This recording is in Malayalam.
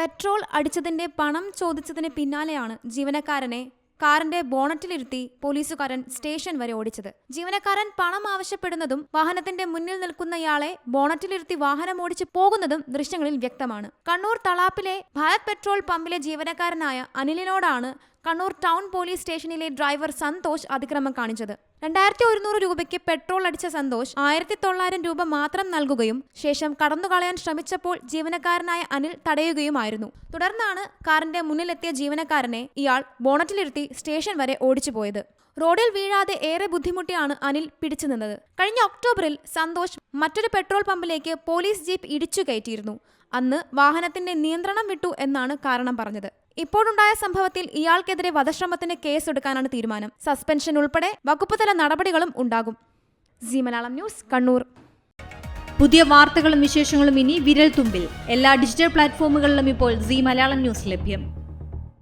പെട്രോൾ അടിച്ചതിന്റെ പണം ചോദിച്ചതിന് പിന്നാലെയാണ് ജീവനക്കാരനെ കാറിന്റെ ബോണറ്റിലിരുത്തി പോലീസുകാരൻ സ്റ്റേഷൻ വരെ ഓടിച്ചത്. ജീവനക്കാരൻ പണം ആവശ്യപ്പെടുന്നതും വാഹനത്തിന്റെ മുന്നിൽ നിൽക്കുന്നയാളെ ബോണറ്റിലിരുത്തി വാഹനം ഓടിച്ചു പോകുന്നതും ദൃശ്യങ്ങളിൽ വ്യക്തമാണ്. കണ്ണൂർ തളാപ്പിലെ ഭാരത് പെട്രോൾ പമ്പിലെ ജീവനക്കാരനായ അനിലിനോടാണ് കണ്ണൂർ ടൗൺ പോലീസ് സ്റ്റേഷനിലെ ഡ്രൈവർ സന്തോഷ് അതിക്രമം കാണിച്ചത്. രണ്ടായിരത്തി ഒരുന്നൂറ് രൂപയ്ക്ക് പെട്രോൾ അടിച്ച സന്തോഷ് ആയിരത്തി തൊള്ളായിരം രൂപ മാത്രം നൽകുകയും ശേഷം കടന്നുകളയാൻ ശ്രമിച്ചപ്പോൾ ജീവനക്കാരനായ അനിൽ തടയുകയുമായിരുന്നു. തുടർന്നാണ് കാറിന്റെ മുന്നിലെത്തിയ ജീവനക്കാരനെ ഇയാൾ ബോണറ്റിലിരുത്തി സ്റ്റേഷൻ വരെ ഓടിച്ചു പോയത്. റോഡിൽ വീഴാതെ ഏറെ ബുദ്ധിമുട്ടിയാണ് അനിൽ പിടിച്ചു നിന്നത്. കഴിഞ്ഞ ഒക്ടോബറിൽ സന്തോഷ് മറ്റൊരു പെട്രോൾ പമ്പിലേക്ക് പോലീസ് ജീപ്പ് ഇടിച്ചു കയറ്റിയിരുന്നു. അന്ന് വാഹനത്തിന്റെ നിയന്ത്രണം വിട്ടു എന്നാണ് കാരണം പറഞ്ഞത്. ഇപ്പോഴുണ്ടായ സംഭവത്തിൽ ഇയാൾക്കെതിരെ വധശ്രമത്തിന് കേസെടുക്കാനാണ് തീരുമാനം. സസ്പെൻഷൻ ഉൾപ്പെടെ വകുപ്പുതല നടപടികളും ഉണ്ടാകും. G Malayalam news Kannur. പുതിയ വാർത്തകളും വിശേഷങ്ങളും ഇനി വിരൽ തുമ്പിൽ എല്ലാ ഡിജിറ്റൽ പ്ലാറ്റ്ഫോമുകളിലും ഇപ്പോൾ സി മലയാളം ന്യൂസ് ലഭ്യം.